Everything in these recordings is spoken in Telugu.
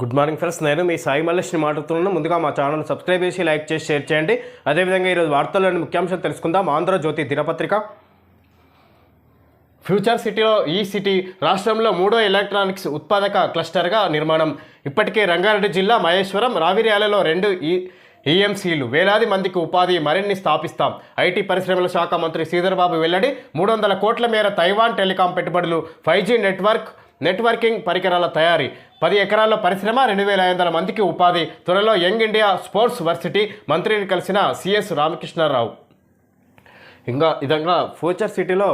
Good morning friends. నేను మీ సాయి మల్లేష్ని మాట్లాడుతున్నాను. ముందుగా మా ఛానల్ సబ్స్క్రైబ్ చేసి లైక్ చేసి షేర్ చేయండి. అదేవిధంగా ఈరోజు వార్తల్లోని ముఖ్యాంశం తెలుసుకుందాం. ఆంధ్రజ్యోతి దినపత్రిక. ఫ్యూచర్ సిటీలో ఈ సిటీ రాష్ట్రంలో మూడో ఎలక్ట్రానిక్స్ ఉత్పాదక క్లస్టర్గా నిర్మాణం. ఇప్పటికే రంగారెడ్డి జిల్లా మహేశ్వరం రావిర్యాలలో రెండు ఈ ఈఎంసీలు. వేలాది మందికి ఉపాధి మరిన్ని స్థాపిస్తాం. ఐటీ పరిశ్రమల శాఖ మంత్రి శ్రీధర్బాబు వెల్లడి మూడు వందల కోట్ల మేర తైవాన్ టెలికాం పెట్టుబడులు ఫైవ్ జీ నెట్వర్క్ నెట్వర్కింగ్ పరికరాల తయారీ. పది ఎకరాల్లో పరిశ్రమ రెండు వేల ఐదు వందల మందికి ఉపాధి. త్వరలో యంగ్ ఇండియా స్పోర్ట్స్ వర్సిటీ మంత్రిని కలిసిన సిఎస్ రామకృష్ణారావు. ఇంకా విధంగా ఫ్యూచర్ సిటీలో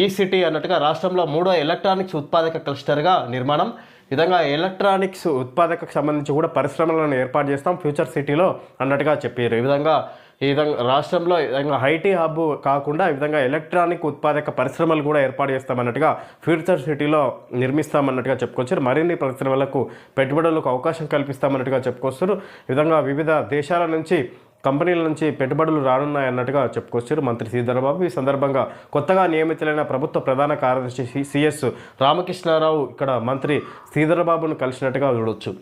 ఈ సిటీ అన్నట్టుగా రాష్ట్రంలో మూడో ఎలక్ట్రానిక్స్ ఉత్పాదక క్లస్టర్గా నిర్మాణం విధంగా ఎలక్ట్రానిక్స్ ఉత్పాదకకు సంబంధించి కూడా పరిశ్రమలను ఏర్పాటు చేస్తాం. ఫ్యూచర్ సిటీలో అన్నట్టుగా చెప్పారు. ఈ విధంగా ఈ విధంగా రాష్ట్రంలో ఈ విధంగా ఐటీ హబ్ కాకుండా ఈ విధంగా ఎలక్ట్రానిక్ ఉత్పాదక పరిశ్రమలు కూడా ఏర్పాటు చేస్తామన్నట్టుగా ఫ్యూచర్ సిటీలో నిర్మిస్తామన్నట్టుగా చెప్పుకొచ్చారు. మరిన్ని పరిశ్రమలకు పెట్టుబడులకు అవకాశం కల్పిస్తామన్నట్టుగా చెప్పుకొస్తారు. ఈ విధంగా వివిధ దేశాల నుంచి కంపెనీల నుంచి పెట్టుబడులు రానున్నాయన్నట్టుగా చెప్పుకొచ్చారు మంత్రి శ్రీధరబాబు ఈ సందర్భంగా కొత్తగా నియమితులైన ప్రభుత్వ ప్రధాన కార్యదర్శి సిఎస్ రామకృష్ణారావు ఇక్కడ మంత్రి శ్రీధరబాబును కలిసినట్టుగా చూడొచ్చు.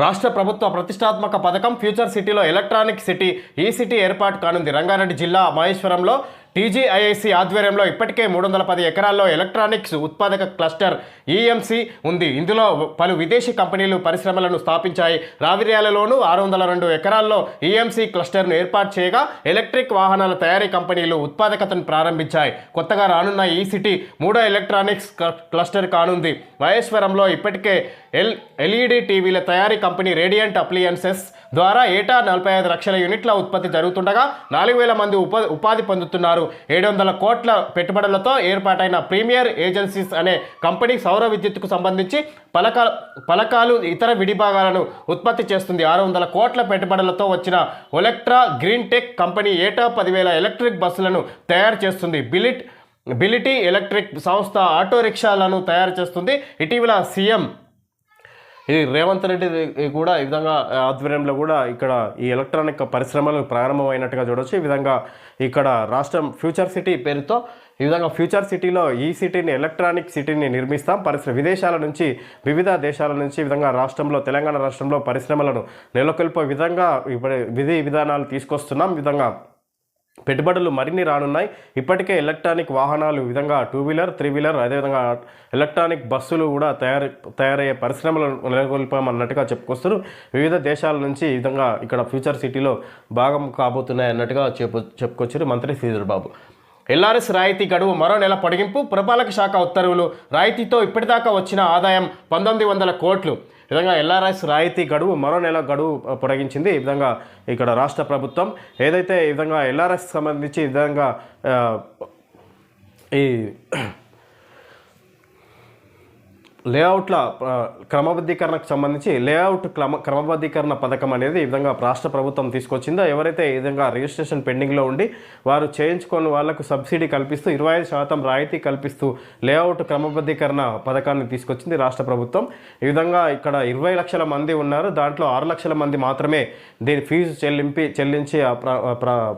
రాష్ట్ర ప్రభుత్వ ప్రతిష్టాత్మక పథకం ఫ్యూచర్ సిటీలో ఎలక్ట్రానిక్ సిటీ ఈ సిటీ ఏర్పాటు కానుంది. రంగారెడ్డి జిల్లా మహేశ్వరంలో టీజీఐఐసి ఆధ్వర్యంలో ఇప్పటికే మూడు వందల పది ఎకరాల్లో ఎలక్ట్రానిక్స్ ఉత్పాదక క్లస్టర్ ఈఎంసీ ఉంది. ఇందులో పలు విదేశీ కంపెనీలు పరిశ్రమలను స్థాపించాయి. రావిర్యాలలోనూ ఆరు వందల రెండు ఎకరాల్లో ఈఎంసీ క్లస్టర్ను ఏర్పాటు చేయగా ఎలక్ట్రిక్ వాహనాల తయారీ కంపెనీలు ఉత్పాదకతను ప్రారంభించాయి. కొత్తగా రానున్న ఈ సిటీ మూడో ఎలక్ట్రానిక్స్ క్ల- క్లస్టర్ కానుంది. మహేశ్వరంలో ఇప్పటికే ఎల్ ఎల్ఈడి టీవీల తయారీ కంపెనీ రేడియంట్ అప్లియన్సెస్ ద్వారా ఏటా నలభై ఐదు లక్షల యూనిట్ల ఉత్పత్తి జరుగుతుండగా నాలుగు వేల మంది ఉప ఉపాధి పొందుతున్నారు. ఏడు వందల కోట్ల పెట్టుబడులతో ఏర్పాటైన ప్రీమియర్ ఏజెన్సీస్ అనే కంపెనీ సౌర విద్యుత్కు సంబంధించి పలక పలకాలు ఇతర విడిభాగాలను ఉత్పత్తి చేస్తుంది. ఆరు వందల కోట్ల పెట్టుబడులతో వచ్చిన ఒలెక్ట్రా గ్రీన్ టెక్ కంపెనీ ఏటా పదివేల ఎలక్ట్రిక్ బస్సులను తయారు చేస్తుంది. బిలిట్ బిలిటీ ఎలక్ట్రిక్ సంస్థ ఆటో రిక్షాలను తయారు చేస్తుంది. ఇటీవల సీఎం ఇది రేవంత్ రెడ్డి కూడా ఈ విధంగా ఆధ్వర్యంలో కూడా ఇక్కడ ఈ ఎలక్ట్రానిక్ పరిశ్రమలు ప్రారంభమైనట్టుగా చూడొచ్చు. ఈ విధంగా ఇక్కడ రాష్ట్రం ఫ్యూచర్ సిటీ పేరుతో ఈ విధంగా ఫ్యూచర్ సిటీలో ఈ సిటీని ఎలక్ట్రానిక్ సిటీని నిర్మిస్తాం. పరిశ్రమ విదేశాల నుంచి వివిధ దేశాల నుంచి ఈ విధంగా రాష్ట్రంలో తెలంగాణ రాష్ట్రంలో పరిశ్రమలను నెలకొల్పే విధంగా ఇప్పుడు విధి విధానాలు తీసుకొస్తున్నాం. విధంగా పెట్టుబడులు మరిన్ని రానున్నాయి. ఇప్పటికే ఎలక్ట్రానిక్ వాహనాలు విధంగా టూ వీలర్ త్రీ వీలర్ అదేవిధంగా ఎలక్ట్రానిక్ బస్సులు కూడా తయారు తయారయ్యే పరిశ్రమలు నెలకొల్పామన్నట్టుగా చెప్పుకొస్తారు వివిధ దేశాల నుంచి ఈ విధంగా ఇక్కడ ఫ్యూచర్ సిటీలో భాగం కాబోతున్నాయి అన్నట్టుగా చెప్పు చెప్పుకొచ్చారు మంత్రి శ్రీధర్ బాబు. ఎల్ఆర్ఎస్ రాయితీ గడువు మరో నెల పొడిగింపు పురపాలక శాఖ ఉత్తర్వులు రాయితీతో ఇప్పటిదాకా వచ్చిన ఆదాయం పంతొమ్మిది వందల కోట్లు. ఈ విధంగా ఎల్ఆర్ఎస్ రాయితీ గడువు మరో నెల గడువు పొడగించింది. పొడిగించింది ఈ విధంగా ఇక్కడ రాష్ట్ర ప్రభుత్వం ఏదైతే ఈ విధంగా ఎల్ఆర్ఎస్ సంబంధించి ఈ విధంగా ఈ లేఅవుట్ల క్రమబద్ధీకరణకు సంబంధించి లేఅవుట్ క్రమ క్రమబద్ధీకరణ పథకం అనేది ఈ విధంగా రాష్ట్ర ప్రభుత్వం తీసుకొచ్చిందో? ఎవరైతే ఈ విధంగా రిజిస్ట్రేషన్ పెండింగ్లో ఉండి వారు చేయించుకొని వాళ్ళకు సబ్సిడీ కల్పిస్తూ ఇరవై ఐదు శాతం రాయితీ కల్పిస్తూ లేఅవుట్ క్రమబద్ధీకరణ పథకాన్ని తీసుకొచ్చింది రాష్ట్ర ప్రభుత్వం. ఈ విధంగా ఇక్కడ ఇరవై లక్షల మంది ఉన్నారు. దాంట్లో ఆరు లక్షల మంది మాత్రమే దీని ఫీజు చెల్లింపి చెల్లించి ఆ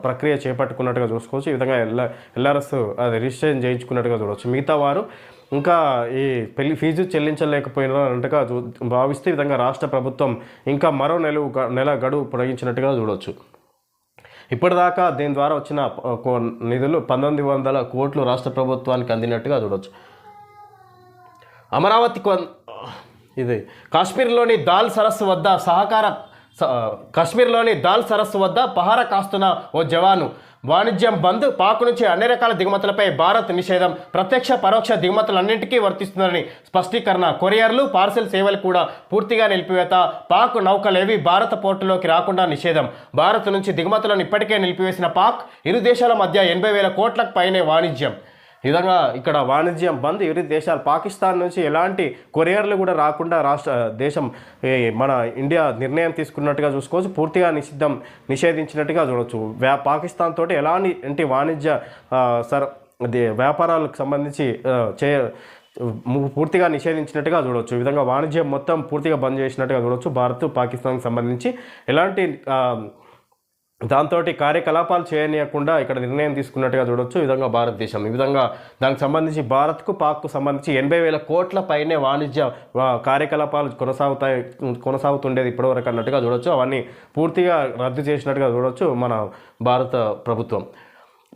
ప్రక్రియ చేపట్టుకున్నట్టుగా చూసుకోవచ్చు. ఈ విధంగా ఎల్ ఎల్ఆర్ఎస్ అది రిజిస్ట్రేషన్ చేయించుకున్నట్టుగా చూడవచ్చు మిగతా వారు ఇంకా ఈ పెళ్ళి ఫీజు చెల్లించలేకపోయినట్టుగా చూ భావిస్తే విధంగా రాష్ట్ర ప్రభుత్వం ఇంకా మరో నెల నెల గడువు పొడిగించినట్టుగా చూడవచ్చు ఇప్పటిదాకా దీని ద్వారా వచ్చిన నిధులు పంతొమ్మిది వందల కోట్లు రాష్ట్ర ప్రభుత్వానికి అందినట్టుగా చూడవచ్చు అమరావతి కొన్ ఇది కాశ్మీర్లోని దాల్ సరస్సు వద్ద సహకార స- కాశ్మీర్లోని దాల్ సరస్సు వద్ద పహార కాస్తున్న ఓ జవాను వాణిజ్యం బంద్ పాక్ నుంచి అన్ని రకాల దిగుమతులపై భారత్ నిషేధం ప్రత్యక్ష పరోక్ష దిగుమతులన్నింటికీ వర్తిస్తుందని స్పష్టీకరణ. కొరియర్లు పార్సెల్ సేవలు కూడా పూర్తిగా నిలిపివేత పాక్ నౌకలేవి భారత పోర్టులోకి రాకుండా నిషేధం. భారత్ నుంచి దిగుమతులను ఇప్పటికే నిలిపివేసిన పాక్ ఇరు దేశాల మధ్య ఎనభై వేల కోట్లకు పైనే వాణిజ్యం. ఈ విధంగా ఇక్కడ వాణిజ్యం బంద్. ఇరు దేశాలు పాకిస్తాన్ నుంచి ఎలాంటి కొరియర్లు కూడా రాకుండా రాష్ట్ర దేశం మన ఇండియా నిర్ణయం తీసుకున్నట్టుగా చూసుకోవచ్చు. పూర్తిగా నిషిద్ధం నిషేధించినట్టుగా చూడవచ్చు వ్యా పాకిస్తాన్ తోటి ఎలాంటి వాణిజ్య సర్ సర వ్యాపారాలకు సంబంధించి చే పూర్తిగా నిషేధించినట్టుగా చూడవచ్చు ఈ విధంగా వాణిజ్యం మొత్తం పూర్తిగా బంద్ చేసినట్టుగా చూడవచ్చు భారత్ పాకిస్తాన్కి సంబంధించి ఎలాంటి దాంతో కార్యకలాపాలు చేయనీయకుండా ఇక్కడ నిర్ణయం తీసుకున్నట్టుగా చూడొచ్చు. ఈ విధంగా భారతదేశం. ఈ విధంగా దానికి సంబంధించి భారత్కు పాక్కు సంబంధించి ఎనభై వేల కోట్ల పైనే వాణిజ్య కార్యకలాపాలు కొనసాగుతాయి కొనసాగుతుండేది ఇప్పటివరకు అన్నట్టుగా చూడొచ్చు. అవన్నీ పూర్తిగా రద్దు చేసినట్టుగా చూడొచ్చు మన భారత ప్రభుత్వం.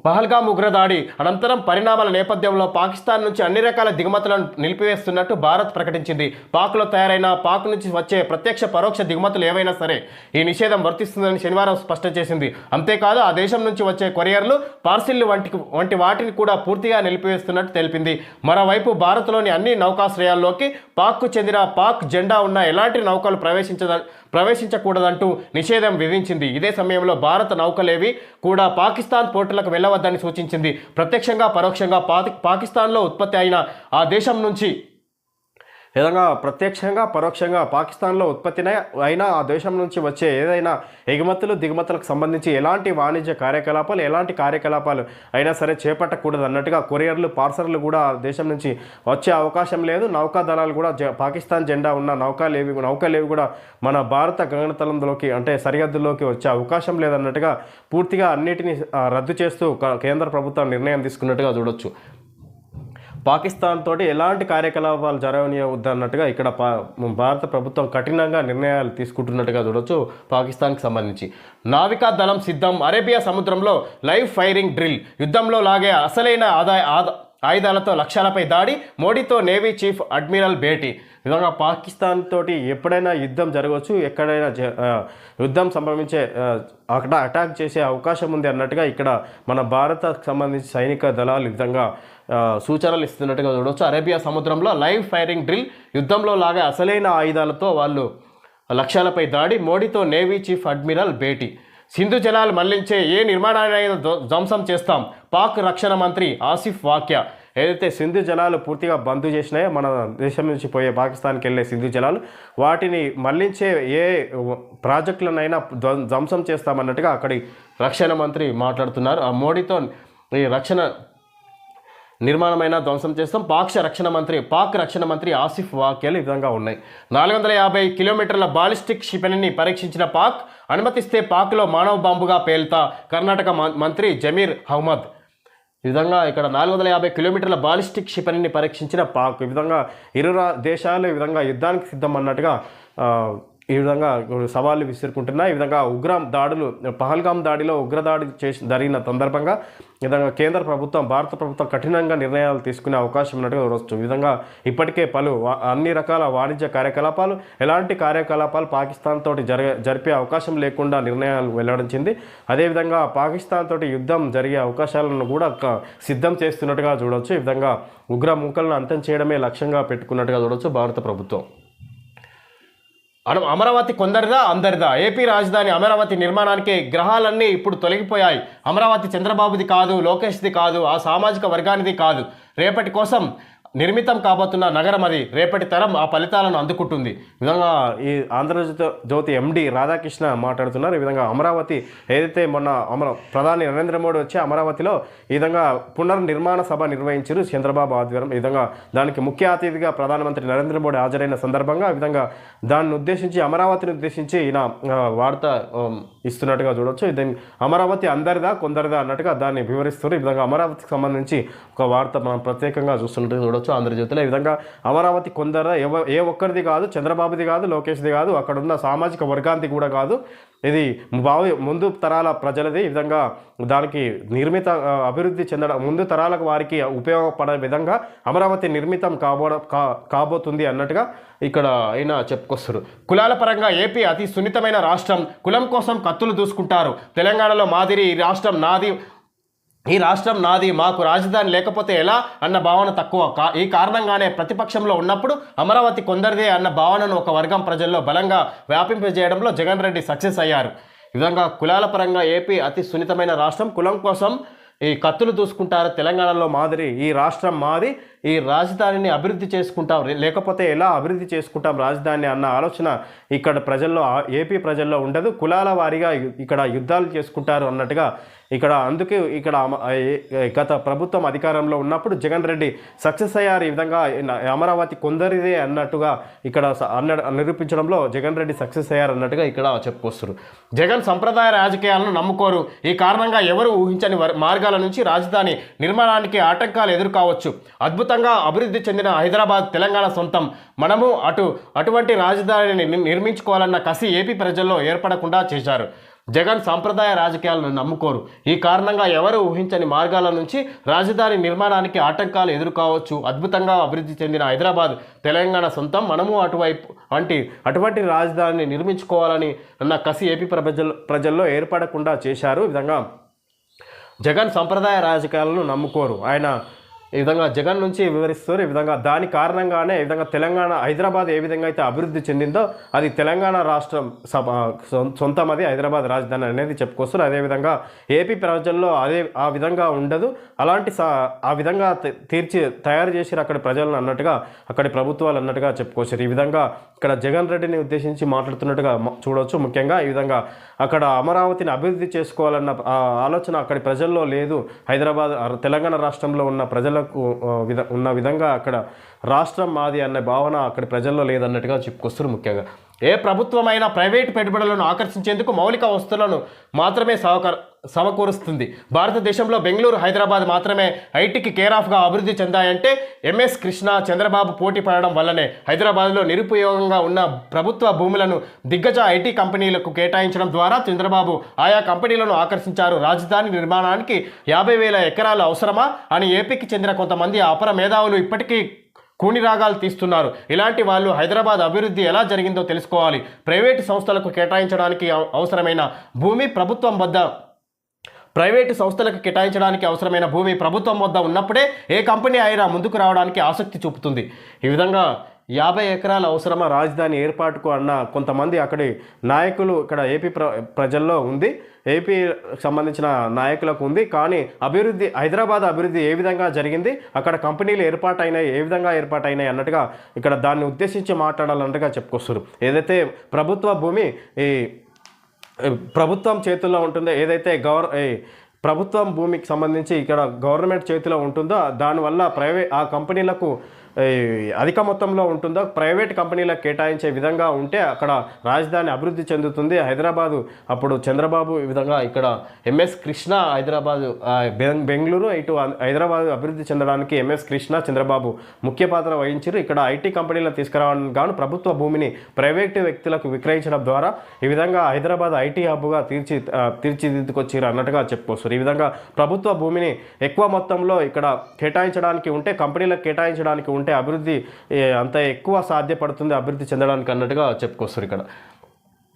పహల్గాం ఉగ్రదాడి అనంతరం పరిణామాల నేపథ్యంలో పాకిస్తాన్ నుంచి అన్ని రకాల దిగుమతులను నిలిపివేస్తున్నట్టు భారత్ ప్రకటించింది. పాక్లో తయారైన పాక్ నుంచి వచ్చే ప్రత్యక్ష పరోక్ష దిగుమతులు ఏవైనా సరే ఈ నిషేధం వర్తిస్తుందని శనివారం స్పష్టం చేసింది. అంతేకాదు ఆ దేశం నుంచి వచ్చే కొరియర్లు పార్సిల్ వంటి వంటి వాటిని కూడా పూర్తిగా నిలిపివేస్తున్నట్టు తెలిపింది. మరోవైపు భారత్లోని అన్ని నౌకాశ్రయాల్లోకి పాక్కు చెందిన పాక్ జెండా ఉన్న ఎలాంటి నౌకలు ప్రవేశించద ప్రవేశించకూడదంటూ నిషేధం విధించింది. ఇదే సమయంలో భారత నౌకలేవి కూడా పాకిస్తాన్ పోర్టులకు వెళ్ళవద్దని సూచించింది. ప్రత్యక్షంగా పరోక్షంగా పాకిస్తాన్లో ఉత్పత్తి అయిన ఆ దేశం నుంచి ఏదైనా ప్రత్యక్షంగా పరోక్షంగా పాకిస్తాన్లో ఉత్పత్తి అయినా ఆ దేశం నుంచి వచ్చే ఏదైనా ఎగుమతులు దిగుమతులకు సంబంధించి ఎలాంటి వాణిజ్య కార్యకలాపాలు ఎలాంటి కార్యకలాపాలు అయినా సరే చేపట్టకూడదు అన్నట్టుగా కొరియర్లు పార్సర్లు కూడా దేశం నుంచి వచ్చే అవకాశం లేదు. నౌకా దళాలు కూడా జ- పాకిస్తాన్ జెండా ఉన్న నౌకాలేవి నౌకలేవి కూడా మన భారత గగనతలంలోకి అంటే సరిహద్దుల్లోకి వచ్చే అవకాశం లేదన్నట్టుగా పూర్తిగా అన్నిటినీ రద్దు చేస్తూ కేంద్ర ప్రభుత్వం నిర్ణయం తీసుకున్నట్టుగా చూడొచ్చు. పాకిస్తాన్ తోటి ఎలాంటి కార్యకలాపాలు జరగనియవద్దు అన్నట్టుగా ఇక్కడ భారత ప్రభుత్వం కఠినంగా నిర్ణయాలు తీసుకుంటున్నట్టుగా చూడొచ్చు పాకిస్తాన్కి సంబంధించి. నావికా దళం సిద్ధం. అరేబియా సముద్రంలో లైవ్ ఫైరింగ్ డ్రిల్. యుద్ధంలో లాగే అసలైన ఆదాయ ఆయుధాలతో లక్ష్యాలపై దాడి. మోడీతో నేవీ చీఫ్ అడ్మిరల్ భేటీ. విధంగా పాకిస్తాన్ తోటి ఎప్పుడైనా యుద్ధం జరగవచ్చు ఎక్కడైనా జ- యుద్ధం సంభవించే అక్కడ అటాక్ చేసే అవకాశం ఉంది అన్నట్టుగా ఇక్కడ మన భారతకు సంబంధించి సైనిక దళాలు విధంగా సూచనలు ఇస్తున్నట్టుగా చూడవచ్చు అరేబియా సముద్రంలో లైవ్ ఫైరింగ్ డ్రిల్ యుద్ధంలో లాగా అసలైన ఆయుధాలతో వాళ్ళు లక్ష్యాలపై దాడి. మోడీతో నేవీ చీఫ్ అడ్మిరల్ భేటీ. సింధు జలాలు మళ్ళించే ఏ నిర్మాణాన్ని ధ్వంసం చేస్తాం. పాక్ రక్షణ మంత్రి ఆసిఫ్ వాక్య. ఏదైతే సింధు జలాలు పూర్తిగా బంద్ చేసినాయో మన దేశం నుంచి పోయే పాకిస్తాన్కి వెళ్ళే సింధు జలాలు వాటిని మళ్ళించే ఏ ప్రాజెక్టులనైనా ధ్వంసం చేస్తామన్నట్టుగా అక్కడి రక్షణ మంత్రి మాట్లాడుతున్నారు. ఆ మోడీతో ఈ రక్షణ నిర్మాణమైన ధ్వంసం చేస్తాం. పాక్ రక్షణ మంత్రి పాక్ రక్షణ మంత్రి ఆసిఫ్ వాక్యాలు ఈ విధంగా ఉన్నాయి. నాలుగు వందల యాభై కిలోమీటర్ల బాలిస్టిక్ క్షిపణిని పరీక్షించిన పాక్ అనుమతిస్తే పాక్లో మానవ బాంబుగా పేల్తా కర్ణాటక మం- మంత్రి జమీర్ అహ్మద్. ఈ విధంగా ఇక్కడ నాలుగు వందల యాభై కిలోమీటర్ల బాలిస్టిక్ క్షిపణిని పరీక్షించిన పాక్. ఈ విధంగా ఇరు దేశాలు ఈ విధంగా యుద్ధానికి సిద్ధం అన్నట్టుగా ఈ విధంగా సవాళ్ళు విసురుకుంటున్నాయి. ఈ విధంగా ఉగ్రం దాడులు పహల్గాం దాడిలో ఉగ్రదాడి చేసి జరిగిన సందర్భంగా ఈ విధంగా కేంద్ర ప్రభుత్వం భారత ప్రభుత్వం కఠినంగా నిర్ణయాలు తీసుకునే అవకాశం ఉన్నట్టుగా చూడవచ్చు ఈ విధంగా ఇప్పటికే పలు అన్ని రకాల వాణిజ్య కార్యకలాపాలు ఎలాంటి కార్యకలాపాలు పాకిస్తాన్ తోటి జరగ జరిపే అవకాశం లేకుండా నిర్ణయాలు వెల్లడించింది. అదేవిధంగా పాకిస్తాన్ తోటి యుద్ధం జరిగే అవకాశాలను కూడా సిద్ధం చేస్తున్నట్టుగా చూడవచ్చు ఈ విధంగా ఉగ్ర మూకలను అంతం చేయడమే లక్ష్యంగా పెట్టుకున్నట్టుగా చూడవచ్చు భారత ప్రభుత్వం. అమరావతి కొందరిదా అందరిదా? ఏపీ రాజధాని అమరావతి నిర్మాణానికి గ్రహాలన్నీ ఇప్పుడు తొలగిపోయాయి. అమరావతి చంద్రబాబుది కాదు లోకేష్ది కాదు ఆ సామాజిక వర్గానిది కాదు. రేపటి కోసం నిర్మితం కాబోతున్న నగరం అది. రేపటి తరం ఆ ఫలితాలను అందుకుంటుంది. విధంగా ఈ ఆంధ్రజ్యోతి జ్యోతి ఎండి రాధాకృష్ణ మాట్లాడుతున్నారు. ఈ విధంగా అమరావతి ఏదైతే మొన్న అమర ప్రధాని నరేంద్ర మోడీ వచ్చి అమరావతిలో ఈ విధంగా పునర్నిర్మాణ సభ నిర్వహించారు చంద్రబాబు ఆధ్వర్యం ఈ విధంగా దానికి ముఖ్య అతిథిగా ప్రధానమంత్రి నరేంద్ర మోడీ హాజరైన సందర్భంగా ఈ విధంగా దాన్ని ఉద్దేశించి అమరావతిని ఉద్దేశించి ఈయన వార్త ఇస్తున్నట్టుగా చూడొచ్చు. ఇది అమరావతి అందరిదా కొందరిదా అన్నట్టుగా దాన్ని వివరిస్తారు ఈ విధంగా అమరావతికి సంబంధించి ఒక వార్త మనం ప్రత్యేకంగా చూస్తున్నట్టుగా చెప్పుకోవచ్చు ఆంధ్రజ్యోతిలో. ఈ విధంగా అమరావతి కొందర ఎవ ఏ ఒక్కరిది కాదు చంద్రబాబుది కాదు లోకేష్ది కాదు అక్కడ ఉన్న సామాజిక వర్గాంతి కూడా కాదు. ఇది భావి ముందు తరాల ప్రజలది. ఈ విధంగా దానికి నిర్మిత అభివృద్ధి చెందడం ముందు తరాలకు వారికి ఉపయోగపడే విధంగా అమరావతి నిర్మితం కాబో కాబోతుంది అన్నట్టుగా ఇక్కడ అయినా చెప్పుకొస్తారు. కులాల పరంగా ఏపీ అతి సున్నితమైన రాష్ట్రం. కులం కోసం కత్తులు దూసుకుంటారు. తెలంగాణలో మాదిరి ఈ రాష్ట్రం నాది ఈ రాష్ట్రం నాది మాకు రాజధాని లేకపోతే ఎలా? అన్న భావన తక్కువ. కా- ఈ కారణంగానే ప్రతిపక్షంలో ఉన్నప్పుడు అమరావతి కొందరిదే అన్న భావనను ఒక వర్గం ప్రజల్లో బలంగా వ్యాపింపజేయడంలో జగన్ రెడ్డి సక్సెస్ అయ్యారు. ఈ విధంగా కులాల పరంగా ఏపీ అతి సున్నితమైన రాష్ట్రం. కులం కోసం ఈ కత్తులు దూసుకుంటారు. తెలంగాణలో మాదిరి ఈ రాష్ట్రం మాది. ఈ రాజధానిని అభివృద్ధి చేసుకుంటాం. లేకపోతే ఎలా అభివృద్ధి చేసుకుంటాం రాజధాని అన్న ఆలోచన ఇక్కడ ప్రజల్లో ఏపీ ప్రజల్లో ఉండదు. కులాల వారీగా ఇక్కడ యుద్ధాలు చేసుకుంటారు అన్నట్టుగా ఇక్కడ అందుకే ఇక్కడ గత ప్రభుత్వం అధికారంలో ఉన్నప్పుడు జగన్ రెడ్డి సక్సెస్ అయ్యారు ఈ విధంగా అమరావతి కొందరిదే అన్నట్టుగా ఇక్కడ అన్న నిరూపించడంలో జగన్ రెడ్డి సక్సెస్ అయ్యారు అన్నట్టుగా ఇక్కడ చెప్పుకొస్తారు. జగన్ సంప్రదాయ రాజకీయాలను నమ్ముకోరు. ఈ కారణంగా ఎవరు ఊహించని మార్గాల నుంచి రాజధాని నిర్మాణానికి ఆటంకాలు ఎదుర్కోవచ్చు. అద్భుతంగా అభివృద్ధి చెందిన హైదరాబాద్ తెలంగాణ సొంతం. మనము అటు అటువంటి రాజధానిని ని- నిర్మించుకోవాలన్న కసి ఏపీ ప్రజల్లో ఏర్పడకుండా చేశారు. జగన్ సాంప్రదాయ రాజకీయాలను నమ్ముకోరు. ఈ కారణంగా ఎవరు ఊహించని మార్గాల నుంచి రాజధాని నిర్మాణానికి ఆటంకాలు ఎదుర్కోవచ్చు. అద్భుతంగా అభివృద్ధి చెందిన హైదరాబాద్ తెలంగాణ సొంతం మనము అటువైపు వంటి అటువంటి రాజధానిని నిర్మించుకోవాలని అన్న కసి ఏపీ ప్రజల్లో ప్రజల్లో ఏర్పడకుండా చేశారు. విధంగా జగన్ సంప్రదాయ రాజకీయాలను నమ్ముకోరు. ఆయన ఈ విధంగా జగన్ నుంచి వివరిస్తారు. ఈ విధంగా దాని కారణంగానే ఈ విధంగా తెలంగాణ హైదరాబాద్ ఏ విధంగా అయితే అభివృద్ధి చెందిందో అది తెలంగాణ రాష్ట్రం సభ సొంతం అది హైదరాబాద్ రాజధాని అనేది చెప్పుకొస్తారు. అదేవిధంగా ఏపీ ప్రజల్లో అదే ఆ విధంగా ఉండదు. అలాంటి సా ఆ విధంగా తీర్చి తయారు చేసి అక్కడ ప్రజలను అన్నట్టుగా అక్కడి ప్రభుత్వాలు అన్నట్టుగా చెప్పుకోవచ్చు ఈ విధంగా ఇక్కడ జగన్ రెడ్డిని ఉద్దేశించి మాట్లాడుతున్నట్టుగా చూడవచ్చు ముఖ్యంగా ఈ విధంగా అక్కడ అమరావతిని అభివృద్ధి చేసుకోవాలన్న ఆ ఆలోచన అక్కడి ప్రజల్లో లేదు. హైదరాబాద్ తెలంగాణ రాష్ట్రంలో ఉన్న ప్రజలకు విధ ఉన్న విధంగా అక్కడ రాష్ట్రం మాది అనే భావన అక్కడ ప్రజల్లో లేదన్నట్టుగా చెప్పుకొస్తారు ముఖ్యంగా. ఏ ప్రభుత్వమైన ప్రైవేటు పెట్టుబడులను ఆకర్షించేందుకు మౌలిక వస్తువులను మాత్రమే సహకర సమకూరుస్తుంది. భారతదేశంలో బెంగళూరు హైదరాబాద్ మాత్రమే ఐటీకి కేర్ ఆఫ్గా అభివృద్ధి చెందాయంటే ఎంఎస్ కృష్ణ చంద్రబాబు పోటీ పడడం వల్లనే హైదరాబాద్లో నిరుపయోగంగా ఉన్న ప్రభుత్వ భూములను దిగ్గజ ఐటీ కంపెనీలకు కేటాయించడం ద్వారా చంద్రబాబు ఆయా కంపెనీలను ఆకర్షించారు. రాజధాని నిర్మాణానికి యాభై వేల ఎకరాలు అవసరమా అని ఏపీకి చెందిన కొంతమంది అపర మేధావులు ఇప్పటికీ కూని రాగాలు తీస్తున్నారు. ఇలాంటి వాళ్ళు హైదరాబాద్ అభివృద్ధి ఎలా జరిగిందో తెలుసుకోవాలి. ప్రైవేటు సంస్థలకు కేటాయించడానికి అవసరమైన భూమి ప్రభుత్వం వద్ద ప్రైవేటు సంస్థలకు కేటాయించడానికి అవసరమైన భూమి ప్రభుత్వం వద్ద ఉన్నప్పుడే ఏ కంపెనీ అయినా ముందుకు రావడానికి ఆసక్తి చూపుతుంది. ఈ విధంగా యాభై ఎకరాల అవసరమా రాజధాని ఏర్పాటుకు అన్న కొంతమంది అక్కడి నాయకులు ఇక్కడ ఏపీ ప్ర ప్రజల్లో ఉంది. ఏపీ సంబంధించిన నాయకులకు ఉంది. కానీ అభివృద్ధి హైదరాబాద్ అభివృద్ధి ఏ విధంగా జరిగింది? అక్కడ కంపెనీలు ఏర్పాటైనాయి ఏ విధంగా ఏర్పాటైనాయి అన్నట్టుగా ఇక్కడ దాన్ని ఉద్దేశించి మాట్లాడాలన్నట్టుగా చెప్పుకొస్తారు ఏదైతే ప్రభుత్వ భూమి ఈ ప్రభుత్వం చేతుల్లో ఉంటుందో ఏదైతే గవర్ ప్రభుత్వం భూమికి సంబంధించి ఇక్కడ గవర్నమెంట్ చేతిలో ఉంటుందో దానివల్ల ప్రైవేట్ ఆ కంపెనీలకు అధిక మొత్తంలో ఉంటుందో ప్రైవేట్ కంపెనీలకు కేటాయించే విధంగా ఉంటే అక్కడ రాజధాని అభివృద్ధి చెందుతుంది. హైదరాబాదు అప్పుడు చంద్రబాబు ఈ విధంగా ఇక్కడ ఎంఎస్ కృష్ణ హైదరాబాదు బెంగళూరు ఇటు హైదరాబాద్ అభివృద్ధి చెందడానికి ఎంఎస్ కృష్ణ చంద్రబాబు ముఖ్య పాత్ర వహించారు. ఇక్కడ ఐటీ కంపెనీలను తీసుకురావడానికి గాను ప్రభుత్వ భూమిని ప్రైవేటు వ్యక్తులకు విక్రయించడం ద్వారా ఈ విధంగా హైదరాబాద్ ఐటీ హబ్గా తీర్చి తీర్చిదిద్దుకొచ్చారు అన్నట్టుగా చెప్పుకోవచ్చు. ఈ విధంగా ప్రభుత్వ భూమిని ఎక్కువ మొత్తంలో ఇక్కడ కేటాయించడానికి ఉంటే కంపెనీలకు కేటాయించడానికి ఉంటే అభివృద్ధి అంత ఎక్కువ సాధ్యపడుతుంది అభివృద్ధి చెందడానికి అన్నట్టుగా చెప్పుకొస్తారు ఇక్కడ.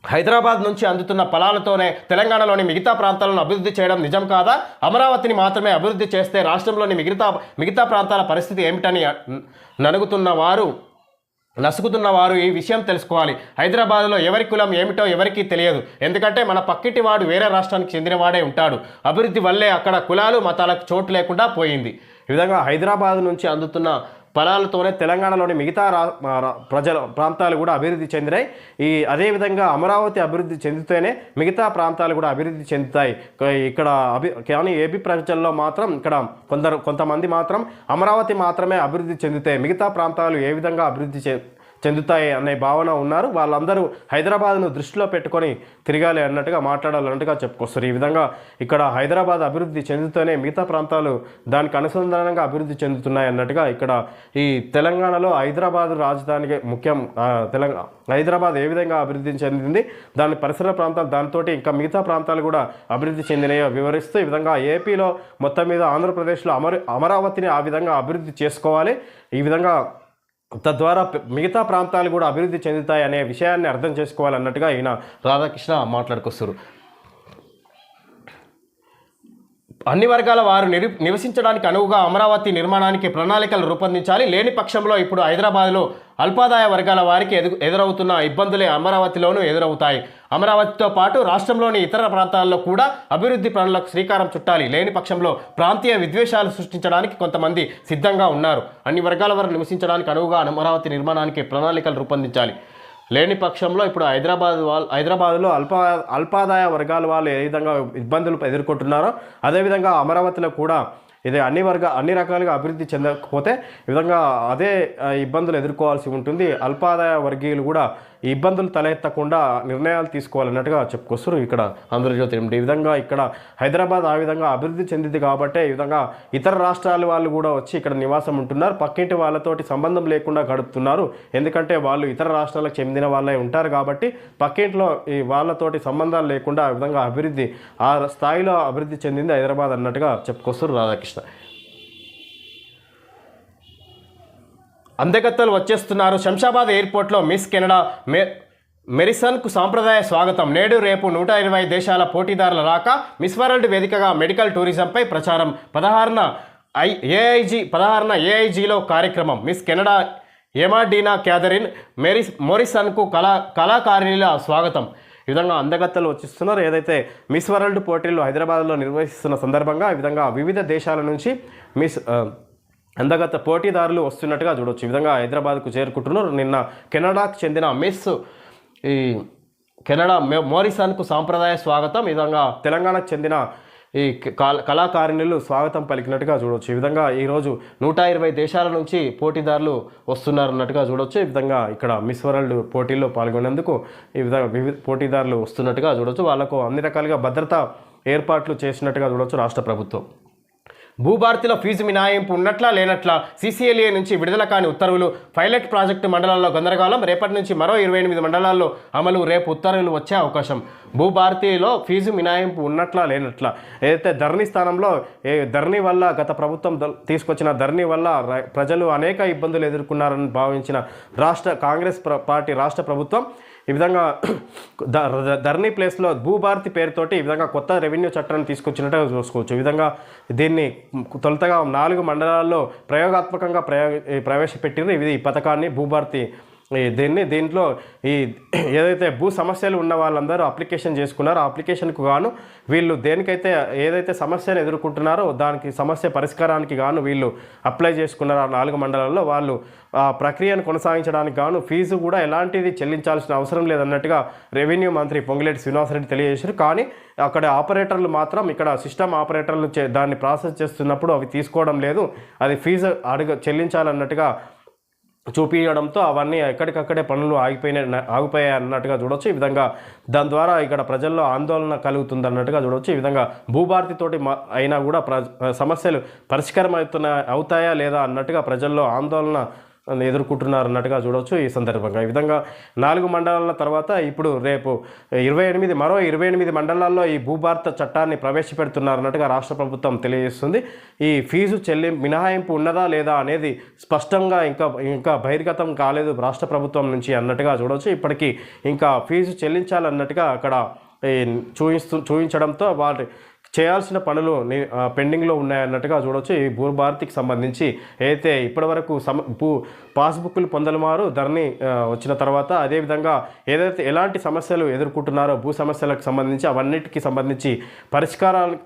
హైదరాబాద్ నుంచి అందుతున్న ఫలాలతోనే తెలంగాణలోని మిగతా ప్రాంతాలను అభివృద్ధి చేయడం నిజం కాదా? అమరావతిని మాత్రమే అభివృద్ధి చేస్తే రాష్ట్రంలోని మిగతా మిగతా ప్రాంతాల పరిస్థితి ఏమిటని నలుగుతున్న వారు నసుగుతున్న వారు ఈ విషయం తెలుసుకోవాలి. హైదరాబాద్లో ఎవరి కులం ఏమిటో ఎవరికీ తెలియదు. ఎందుకంటే మన పక్కింటి వాడు వేరే రాష్ట్రానికి చెందినవాడే ఉంటాడు. అభివృద్ధి వల్లే అక్కడ కులాలు మతాలకు చోటు లేకుండా పోయింది. ఈ విధంగా హైదరాబాద్ నుంచి అందుతున్న ఫలాలతోనే తెలంగాణలోని మిగతా రా ప్రజల ప్రాంతాలు కూడా అభివృద్ధి చెందినాయి. ఈ అదేవిధంగా అమరావతి అభివృద్ధి చెందితేనే మిగతా ప్రాంతాలు కూడా అభివృద్ధి చెందుతాయి. ఇక్కడ అభి కానీ ఏపీ ప్రజల్లో మాత్రం ఇక్కడ కొందరు కొంతమంది మాత్రం అమరావతి మాత్రమే అభివృద్ధి చెందితే మిగతా ప్రాంతాలు ఏ విధంగా అభివృద్ధి చే చెందుతాయి అనే భావన ఉన్నారు. వాళ్ళందరూ హైదరాబాద్ను దృష్టిలో పెట్టుకొని తిరగాలి అన్నట్టుగా మాట్లాడాలన్నట్టుగా చెప్పుకొస్తారు. ఈ విధంగా ఇక్కడ హైదరాబాద్ అభివృద్ధి చెందుతూనే మిగతా ప్రాంతాలు దానికి అనుసంధానంగా అభివృద్ధి చెందుతున్నాయి అన్నట్టుగా ఇక్కడ ఈ తెలంగాణలో హైదరాబాద్ రాజధానికి ముఖ్యం తెలంగాణ హైదరాబాద్ ఏ విధంగా అభివృద్ధి చెందింది దాని పరిసర ప్రాంతాలు దానితోటి ఇంకా మిగతా ప్రాంతాలు కూడా అభివృద్ధి చెందినాయో వివరిస్తూ ఈ విధంగా ఏపీలో మొత్తం మీద ఆంధ్రప్రదేశ్లో అమర అమరావతిని ఆ విధంగా అభివృద్ధి చేసుకోవాలి. ఈ విధంగా తద్వారా మిగతా ప్రాంతాలు కూడా అభివృద్ధి చెందుతాయి అనే విషయాన్ని అర్థం చేసుకోవాలన్నట్టుగా ఈయన రాధాకృష్ణ మాట్లాడుకొస్తారు. అన్ని వర్గాల వారు నిరు నివసించడానికి అనువుగా అమరావతి నిర్మాణానికి ప్రణాళికలు రూపొందించాలి. లేని పక్షంలో ఇప్పుడు హైదరాబాద్లో అల్పాదాయ వర్గాల వారికి ఎదు ఎదురవుతున్న ఇబ్బందులే అమరావతిలోనూ ఎదురవుతాయి. అమరావతితో పాటు రాష్ట్రంలోని ఇతర ప్రాంతాల్లో కూడా అభివృద్ధి పనులకు శ్రీకారం చుట్టాలి. లేని పక్షంలో ప్రాంతీయ విద్వేషాలు సృష్టించడానికి కొంతమంది సిద్ధంగా ఉన్నారు. అన్ని వర్గాల వారు నివసించడానికి అనువుగా అమరావతి నిర్మాణానికి ప్రణాళికలు రూపొందించాలి. లేని పక్షంలో ఇప్పుడు హైదరాబాద్ వాళ్ళు హైదరాబాద్లో అల్ప అల్పాదాయ వర్గాల వాళ్ళు ఏ విధంగా ఇబ్బందులు ఎదుర్కొంటున్నారో అదేవిధంగా అమరావతిలో కూడా ఇది అన్ని వర్గ అన్ని రకాలుగా అభివృద్ధి చెందకపోతే ఈ విధంగా అదే ఇబ్బందులు ఎదుర్కోవాల్సి ఉంటుంది. అల్పాదాయ వర్గీయులు కూడా ఇబ్బందులు తలెత్తకుండా నిర్ణయాలు తీసుకోవాలన్నట్టుగా చెప్పుకొస్తారు ఇక్కడ ఆంధ్రజ్యోతి ఈ విధంగా ఇక్కడ హైదరాబాద్ ఆ విధంగా అభివృద్ధి చెందింది కాబట్టి ఈ విధంగా ఇతర రాష్ట్రాల వాళ్ళు కూడా వచ్చి ఇక్కడ నివాసం ఉంటున్నారు. పక్కింటి వాళ్ళతోటి సంబంధం లేకుండా గడుపుతున్నారు. ఎందుకంటే వాళ్ళు ఇతర రాష్ట్రాలకు చెందిన వాళ్ళే ఉంటారు కాబట్టి పక్కింట్లో ఈ వాళ్ళతోటి సంబంధాలు లేకుండా ఆ విధంగా అభివృద్ధి ఆ స్థాయిలో అభివృద్ధి చెందింది హైదరాబాద్ అన్నట్టుగా చెప్పుకొస్తారు రాధాకృష్ణ. అందగత్తలు వచ్చేస్తున్నారు. శంషాబాద్ ఎయిర్పోర్ట్లో మిస్ కెనడా మే మెరిసన్కు సాంప్రదాయ స్వాగతం. నేడు రేపు నూట ఇరవై దేశాల పోటీదారుల రాక మిస్ వరల్డ్ వేదికగా మెడికల్ టూరిజంపై ప్రచారం. పదహారున ఐ ఏఐజీ పదహారున ఏఐజీలో కార్యక్రమం. మిస్ కెనడా ఎమాడీనా క్యాథరిన్ మెరిస్ మొరిసన్కు కళా కళాకారిణిల స్వాగతం. ఈ విధంగా అందగత్తలు వచ్చిస్తున్నారు. ఏదైతే మిస్ వరల్డ్ పోటీలు హైదరాబాద్లో నిర్వహిస్తున్న సందర్భంగా ఈ విధంగా వివిధ దేశాల నుంచి మిస్ అందగత పోటీదారులు వస్తున్నట్టుగా చూడొచ్చు. ఈ విధంగా హైదరాబాద్కు చేరుకుంటున్నారు. నిన్న కెనడాకు చెందిన మిస్ ఈ కెనడా మె- మోరిసన్కు సాంప్రదాయ స్వాగతం. ఈ విధంగా తెలంగాణకు చెందిన ఈ కళాకారిణులు స్వాగతం పలికినట్టుగా చూడవచ్చు ఈ విధంగా ఈరోజు నూట ఇరవై దేశాల నుంచి పోటీదారులు వస్తున్నారన్నట్టుగా చూడవచ్చు ఈ విధంగా ఇక్కడ మిస్ వరల్డ్ పోటీల్లో పాల్గొనేందుకు ఈ విధంగా వివిధ పోటీదారులు వస్తున్నట్టుగా చూడవచ్చు వాళ్ళకు అన్ని రకాలుగా భద్రత ఏర్పాట్లు చేసినట్టుగా చూడొచ్చు రాష్ట్ర ప్రభుత్వం. భూభారతిలో ఫీజు మినహాయింపు ఉన్నట్లా లేనట్లా సీసీఎల్ఏ నుంచి విడుదల కాని ఉత్తర్వులు పైలట్ ప్రాజెక్టు మండలాల్లో గందరగోళం. రేపటి నుంచి మరో ఇరవై ఎనిమిది మండలాల్లో అమలు. రేపు ఉత్తర్వులు వచ్చే అవకాశం. భూభారతిలో ఫీజు మినహాయింపు ఉన్నట్లా లేనట్లా. ఏదైతే ధరణి స్థానంలో ఏ ధరణి వల్ల గత ప్రభుత్వం తీసుకొచ్చిన ధరణి వల్ల ప్రజలు అనేక ఇబ్బందులు ఎదుర్కొన్నారని భావించిన రాష్ట్ర కాంగ్రెస్ ప్ర- పార్టీ రాష్ట్ర ప్రభుత్వం ఈ విధంగా ద- ధరణి ప్లేస్లో భూభారతి పేరుతోటి ఈ విధంగా కొత్త రెవెన్యూ చట్టాన్ని తీసుకొచ్చినట్టుగా చూసుకోవచ్చు. ఈ విధంగా దీన్ని తొలుతగా నాలుగు మండలాల్లో ప్రయోగాత్మకంగా ప్రయోగ ప్రవేశపెట్టిన ఇది ఈ పథకాన్ని భూభారతి ఈ దీన్ని దీంట్లో ఈ ఏదైతే భూ సమస్యలు ఉన్న వాళ్ళందరూ అప్లికేషన్ చేసుకున్నారో ఆ అప్లికేషన్కు గాను వీళ్ళు దేనికైతే ఏదైతే సమస్యను ఎదుర్కొంటున్నారో దానికి సమస్య పరిష్కారానికి గాను వీళ్ళు అప్లై చేసుకున్నారు ఆ నాలుగు మండలాల్లో వాళ్ళు ఆ ప్రక్రియను కొనసాగించడానికి గాను ఫీజు కూడా ఎలాంటిది చెల్లించాల్సిన అవసరం లేదన్నట్టుగా రెవెన్యూ మంత్రి పొంగిలేటి శ్రీనివాసరెడ్డి తెలియజేశారు. కానీ అక్కడ ఆపరేటర్లు మాత్రం ఇక్కడ సిస్టమ్ ఆపరేటర్లు చే- దాన్ని ప్రాసెస్ చేస్తున్నప్పుడు అవి తీసుకోవడం లేదు. అది ఫీజు అడుగు చెల్లించాలన్నట్టుగా చూపించడంతో అవన్నీ ఎక్కడికక్కడే పనులు ఆగిపోయిన ఆగిపోయాయి అన్నట్టుగా చూడొచ్చు. ఈ విధంగా దాని ద్వారా ఇక్కడ ప్రజల్లో ఆందోళన కలుగుతుంది అన్నట్టుగా చూడొచ్చు. ఈ విధంగా భూభారతితోటి అయినా కూడా ప్ర సమస్యలు పరిష్కారం అవుతున్నా అవుతాయా లేదా అన్నట్టుగా ప్రజల్లో ఆందోళన ఎదుర్కొంటున్నారు అన్నట్టుగా చూడవచ్చు ఈ సందర్భంగా. ఈ విధంగా నాలుగు మండలాల తర్వాత ఇప్పుడు రేపు ఇరవై ఎనిమిది మరో ఇరవై ఎనిమిది మండలాల్లో ఈ భూభారత చట్టాన్ని ప్రవేశపెడుతున్నారన్నట్టుగా రాష్ట్ర ప్రభుత్వం తెలియజేస్తుంది. ఈ ఫీజు చెల్లి మినహాయింపు ఉన్నదా లేదా అనేది స్పష్టంగా ఇంకా ఇంకా బహిర్గతం కాలేదు రాష్ట్ర ప్రభుత్వం నుంచి అన్నట్టుగా చూడవచ్చు ఇప్పటికీ ఇంకా ఫీజు చెల్లించాలన్నట్టుగా అక్కడ చూపిస్తూ చూపించడంతో వాటి చేయాల్సిన పనులు పెండింగ్లో ఉన్నాయన్నట్టుగా చూడవచ్చు ఈ భూభారతికి సంబంధించి అయితే ఇప్పటివరకు సమ భూ పాస్బుక్లు పొందలమారు ధరని వచ్చిన తర్వాత అదేవిధంగా ఏదైతే ఎలాంటి సమస్యలు ఎదుర్కొంటున్నారో భూ సమస్యలకు సంబంధించి అవన్నిటికి సంబంధించి పరిష్కారాలు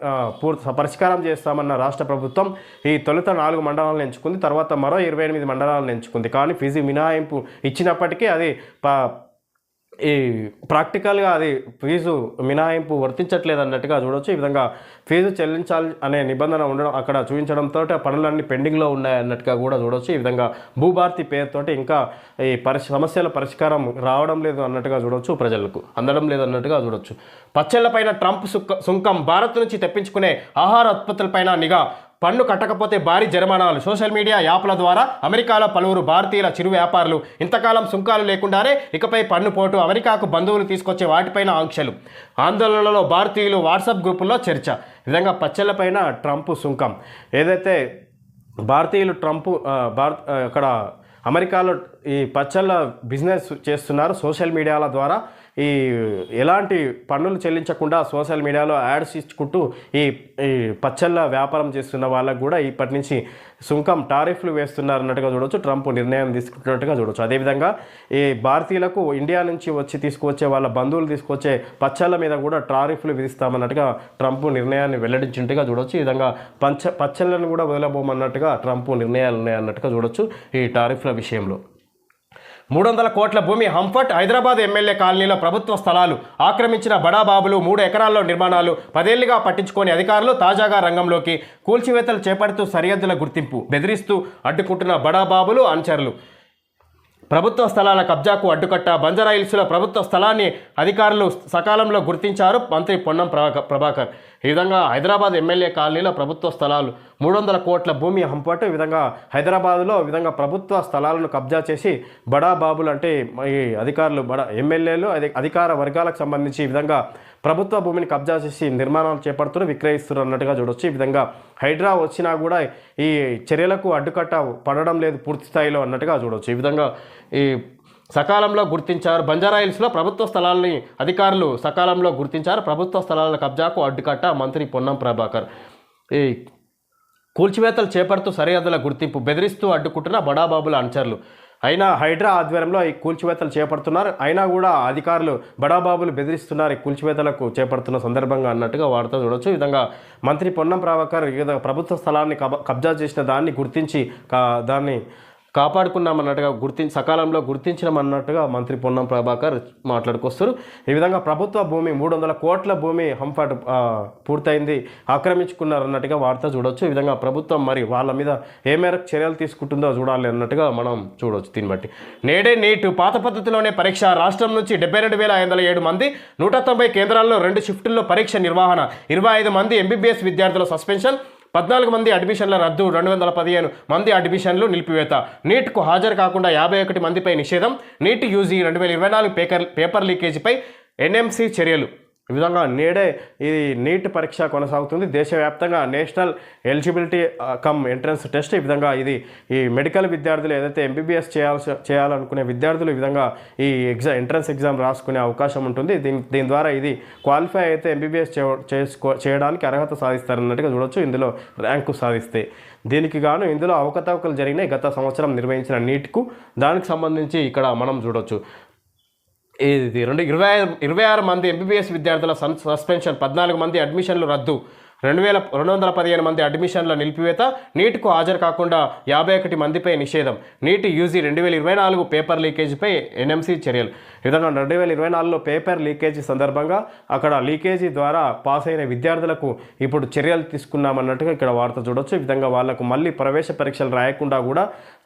పూర్తి పరిష్కారం చేస్తామన్న రాష్ట్ర ప్రభుత్వం ఈ తొలుత నాలుగు మండలాలను ఎంచుకుంది. తర్వాత మరో ఇరవై ఎనిమిది మండలాలను ఎంచుకుంది. కానీ ఫీజు మినహాయింపు ఇచ్చినప్పటికీ అది ప ఈ ప్రాక్టికల్గా అది ఫీజు మినహాయింపు వర్తించట్లేదు అన్నట్టుగా చూడొచ్చు. ఈ విధంగా ఫీజు చెల్లించాలి అనే నిబంధన ఉండడం అక్కడ చూపించడంతో పనులన్నీ పెండింగ్లో ఉన్నాయి అన్నట్టుగా కూడా చూడొచ్చు. ఈ విధంగా భూభారతి పేరుతోటి ఇంకా ఈ పరిష్ సమస్యల పరిష్కారం రావడం లేదు అన్నట్టుగా చూడొచ్చు ప్రజలకు. అందడం లేదు అన్నట్టుగా చూడొచ్చు. పచ్చళ్ళపైన ట్రంప్ సుక్క సుంకం భారత్ నుంచి తెప్పించుకునే ఆహార ఉత్పత్తులపైన నిఘా పన్ను కట్టకపోతే భారీ జరిమానాలు. సోషల్ మీడియా యాప్ల ద్వారా అమెరికాలో పలువురు భారతీయుల చిరు వ్యాపారులు ఇంతకాలం సుంకాలు లేకుండానే ఇకపై పన్ను పోటు అమెరికాకు బంధువులు తీసుకొచ్చే వాటిపైన ఆంక్షలు. ఆందోళనలో భారతీయులు వాట్సాప్ గ్రూపుల్లో చర్చ. విధంగా పచ్చళ్ళపైన ట్రంప్ సుంకం. ఏదైతే భారతీయులు ట్రంప్ భారత్ అక్కడ అమెరికాలో ఈ పచ్చళ్ళ బిజినెస్ చేస్తున్నారు సోషల్ మీడియాల ద్వారా ఈ ఎలాంటి పన్నులు చెల్లించకుండా సోషల్ మీడియాలో యాడ్స్ ఇచ్చుకుంటూ ఈ ఈ పచ్చళ్ళ వ్యాపారం చేస్తున్న వాళ్ళకు కూడా ఇప్పటి నుంచి సుంకం టారిఫ్లు వేస్తున్నారన్నట్టుగా చూడవచ్చు ట్రంప్ నిర్ణయం తీసుకుంటున్నట్టుగా చూడవచ్చు అదేవిధంగా ఈ భారతీయులకు ఇండియా నుంచి వచ్చి తీసుకువచ్చే వాళ్ళ బంధువులు తీసుకొచ్చే పచ్చళ్ళ మీద కూడా టారిఫ్లు విధిస్తామన్నట్టుగా ట్రంప్ నిర్ణయాన్ని వెల్లడించినట్టుగా చూడొచ్చు. ఈ విధంగా పంచ పచ్చళ్ళను కూడా వదిలబోమన్నట్టుగా ట్రంప్ నిర్ణయాలు ఉన్నాయన్నట్టుగా చూడొచ్చు ఈ టారిఫ్ల విషయంలో. మూడు వందల కోట్ల భూమి హంఫర్ట్ హైదరాబాద్ ఎమ్మెల్యే కాలనీలో ప్రభుత్వ స్థలాలు ఆక్రమించిన బడాబాబులు మూడు ఎకరాల్లో నిర్మాణాలు పదేళ్ళుగా పట్టించుకోని అధికారులు తాజాగా రంగంలోకి కూల్చివేతలు చేపడుతూ సరిహద్దుల గుర్తింపు బెదిరిస్తూ అడ్డుకుంటున్న బడాబాబులు అనుచరులు. ప్రభుత్వ స్థలాల కబ్జాకు అడ్డుకట్ట బంజారాయిల్స్లో ప్రభుత్వ స్థలాన్ని అధికారులు సకాలంలో గుర్తించారు మంత్రి పొన్నం ప్రభాక- ప్రభాకర్. ఈ విధంగా హైదరాబాద్ ఎమ్మెల్యే కాలనీలో ప్రభుత్వ స్థలాలు మూడు వందల కోట్ల భూమి హంపట్టు. ఈ విధంగా హైదరాబాద్లో ఈ విధంగా ప్రభుత్వ స్థలాలను కబ్జా చేసి బడా బాబులు అంటే ఈ అధికారులు బడా ఎమ్మెల్యేలు అధికార వర్గాలకు సంబంధించి ఈ విధంగా ప్రభుత్వ భూమిని కబ్జా చేసి నిర్మాణాలు చేపడుతున్నారు విక్రయిస్తున్నారు అన్నట్టుగా చూడొచ్చు. ఈ విధంగా హైడ్రా వచ్చినా కూడా ఈ చర్యలకు అడ్డుకట్ట పడడం లేదు పూర్తి స్థాయిలో అన్నట్టుగా చూడొచ్చు. ఈ విధంగా ఈ సకాలంలో గుర్తించారు. బంజారాయిల్స్లో ప్రభుత్వ స్థలాల్ని అధికారులు సకాలంలో గుర్తించారు. ప్రభుత్వ స్థలాల కబ్జాకు అడ్డుకట్ట మంత్రి పొన్నం ప్రభాకర్. ఈ కూల్చివేతలు చేపడుతూ సరిహద్దుల గుర్తింపు బెదిరిస్తూ అడ్డుకుంటున్న బడాబాబుల అనుచరులు. అయినా హైడ్రా ఆధ్వర్యంలో ఈ కూల్చివేతలు చేపడుతున్నారు. అయినా కూడా అధికారులు బడాబాబులు బెదిరిస్తున్నారు ఈ కూల్చివేతలకు చేపడుతున్న సందర్భంగా అన్నట్టుగా వార్త చూడొచ్చు. ఈ విధంగా మంత్రి పొన్నం ప్రభాకర్ వివిధ ప్రభుత్వ స్థలాన్ని కబ- కబ్జా చేసిన దాన్ని గుర్తించి కా- దాన్ని కాపాడుకున్నామన్నట్టుగా గుర్తించి సకాలంలో గుర్తించినామన్నట్టుగా మంత్రి పొన్నం ప్రభాకర్ మాట్లాడుకొస్తారు ఈ విధంగా ప్రభుత్వ భూమి మూడు వందల కోట్ల భూమి హంఫాట్ పూర్తయింది ఆక్రమించుకున్నారన్నట్టుగా వార్త చూడొచ్చు. ఈ విధంగా ప్రభుత్వం మరి వాళ్ళ మీద ఏ మేరకు చర్యలు తీసుకుంటుందో చూడాలి అన్నట్టుగా మనం చూడొచ్చు దీన్ని బట్టి. నేడే నీటు పాత పద్ధతిలోనే పరీక్ష. రాష్ట్రం నుంచి డెబ్బై రెండు వేల ఐదు వందల ఏడు మంది నూట తొంభై కేంద్రాల్లో రెండు షిఫ్టుల్లో పరీక్ష నిర్వహణ ఇరవై ఐదు మంది ఎంబీబీఎస్ విద్యార్థుల సస్పెన్షన్ పద్నాలుగు మంది అడ్మిషన్ల రద్దు రెండు వందల పదిహేను మంది అడ్మిషన్లు నిలిపివేత. నీట్కు హాజరు కాకుండా యాభై ఒకటి మందిపై నిషేధం. నీట్ యూజీ రెండు వేల ఇరవై నాలుగు పేపర్ పేపర్ లీకేజీపై ఎన్ఎంసీ చర్యలు. ఈ విధంగా నేడే ఈ నీట్ పరీక్ష కొనసాగుతుంది. దేశవ్యాప్తంగా national eligibility cum entrance test ఈ విధంగా ఇది ఈ మెడికల్ విద్యార్థులు ఏదైతే ఎంబీబీఎస్ చేయాల్సి చేయాలనుకునే విద్యార్థులు ఈ విధంగా ఈ ఎగ్జామ్ ఎంట్రన్స్ ఎగ్జామ్ రాసుకునే అవకాశం ఉంటుంది. దీని దీని ద్వారా ఇది క్వాలిఫై అయితే ఎంబీబీఎస్ చేసుకో చేయడానికి అర్హత సాధిస్తారన్నట్టుగా చూడొచ్చు. ఇందులో ర్యాంకు సాధిస్తే దీనికి గాను ఇందులో అవకతవకలు జరిగినాయి గత సంవత్సరం నిర్వహించిన నీట్కు. దానికి సంబంధించి ఇక్కడ మనం చూడొచ్చు. ఇది రెండు ఇరవై ఇరవై ఆరు మంది ఎంబీబీఎస్ విద్యార్థుల సన్ సస్పెన్షన్ పద్నాలుగు మంది అడ్మిషన్లు రద్దు. రెండు వేల రెండు వందల పదిహేను మంది అడ్మిషన్ల నిలిపివేత నీట్కు హాజరు కాకుండా యాభై ఒకటి మందిపై నిషేధం. నీటి యూజీ రెండు వేల ఇరవై నాలుగు పేపర్ లీకేజీపై ఎన్ఎంసీ చర్యలు. విధంగా రెండు వేల ఇరవై నాలుగులో పేపర్ లీకేజీ సందర్భంగా అక్కడ లీకేజీ ద్వారా పాస్ అయిన విద్యార్థులకు ఇప్పుడు చర్యలు తీసుకున్నామన్నట్టుగా ఇక్కడ వార్త చూడొచ్చు. ఈ విధంగా వాళ్ళకు మళ్ళీ ప్రవేశ పరీక్షలు రాయకుండా కూడా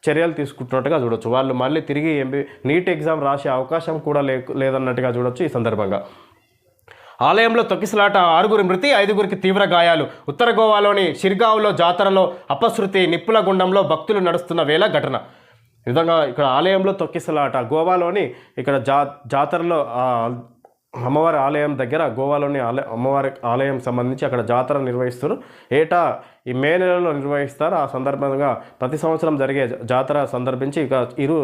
చర్యలు తీసుకుంటున్నట్టుగా చూడొచ్చు. వాళ్ళు మళ్ళీ తిరిగి ఎంబీ నీట్ ఎగ్జామ్ రాసే అవకాశం కూడా లే లేదన్నట్టుగా చూడొచ్చు ఈ సందర్భంగా. ఆలయంలో తొక్కిసలాట ఆరుగురు మృతి ఐదుగురికి తీవ్ర గాయాలు. ఉత్తర గోవాలోని షిర్గావ్లో జాతరలో అపశృతి నిప్పుల గుండంలో భక్తులు నడుస్తున్న వేళ ఘటన. విధంగా ఇక్కడ ఆలయంలో తొక్కిసలాట గోవాలోని ఇక్కడ జా జాతరలో అమ్మవారి ఆలయం దగ్గర గోవాలోని ఆలయ అమ్మవారి ఆలయం సంబంధించి అక్కడ జాతర నిర్వహిస్తారు ఏటా ఈ మే నెలలో నిర్వహిస్తారు. ఆ సందర్భంగా ప్రతి సంవత్సరం జరిగే జాతర సందర్భించి ఇక ఇరు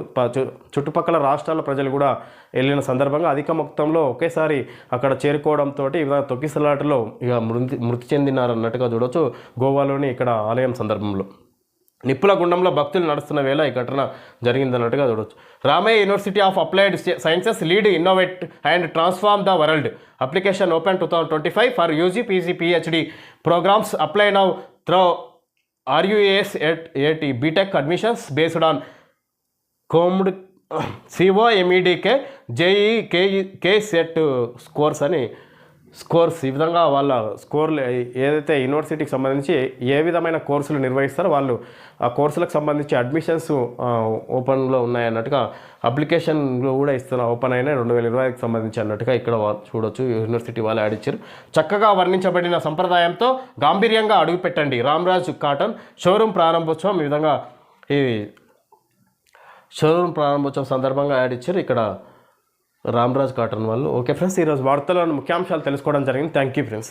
చుట్టుపక్కల రాష్ట్రాల ప్రజలు కూడా వెళ్ళిన సందర్భంగా అధిక మొత్తంలో ఒకేసారి అక్కడ చేరుకోవడంతో ఇక తొక్కిసలాటలో ఇక మృతి మృతి చెందినారన్నట్టుగా చూడవచ్చు గోవాలోని ఇక్కడ ఆలయం సందర్భంలో. నిప్పుల గుండంలో భక్తులు నడుస్తున్న వేళ ఈ ఘటన జరిగిందన్నట్టుగా చూడవచ్చు Ramaiah university of applied sciences lead innovate and transform the world application open two thousand twenty five for UG PG PhD programmes apply now through RUAS at AT BTech admissions based on COMEDK CO MEDK JEE K KCET scores అని స్కోర్స్ ఈ విధంగా వాళ్ళ స్కోర్లు ఏదైతే యూనివర్సిటీకి సంబంధించి ఏ విధమైన కోర్సులు నిర్వహిస్తారో వాళ్ళు ఆ కోర్సులకు సంబంధించి అడ్మిషన్స్ ఓపెన్లో ఉన్నాయన్నట్టుగా అప్లికేషన్లు కూడా ఇస్తున్న ఓపెన్ అయిన రెండు వేల ఇరవై ఐదుకి సంబంధించి అన్నట్టుగా ఇక్కడ చూడొచ్చు. యూనివర్సిటీ వాళ్ళు యాడ్ ఇచ్చారు. చక్కగా వర్ణించబడిన సంప్రదాయంతో గాంభీర్యంగా అడుగుపెట్టండి. రామ్రాజ్ కాటన్ షోరూమ్ ప్రారంభోత్సవం ఈ విధంగా ఈ షోరూమ్ ప్రారంభోత్సవం సందర్భంగా యాడ్ ఇచ్చారు. ఇక్కడ రామ్రాజ్ కాటన్ వాళ్ళు. ఓకే ఫ్రెండ్స్ ఈరోజు వార్తలను ముఖ్యాంశాలు తెలుసుకోవడం జరిగింది. Thank you friends.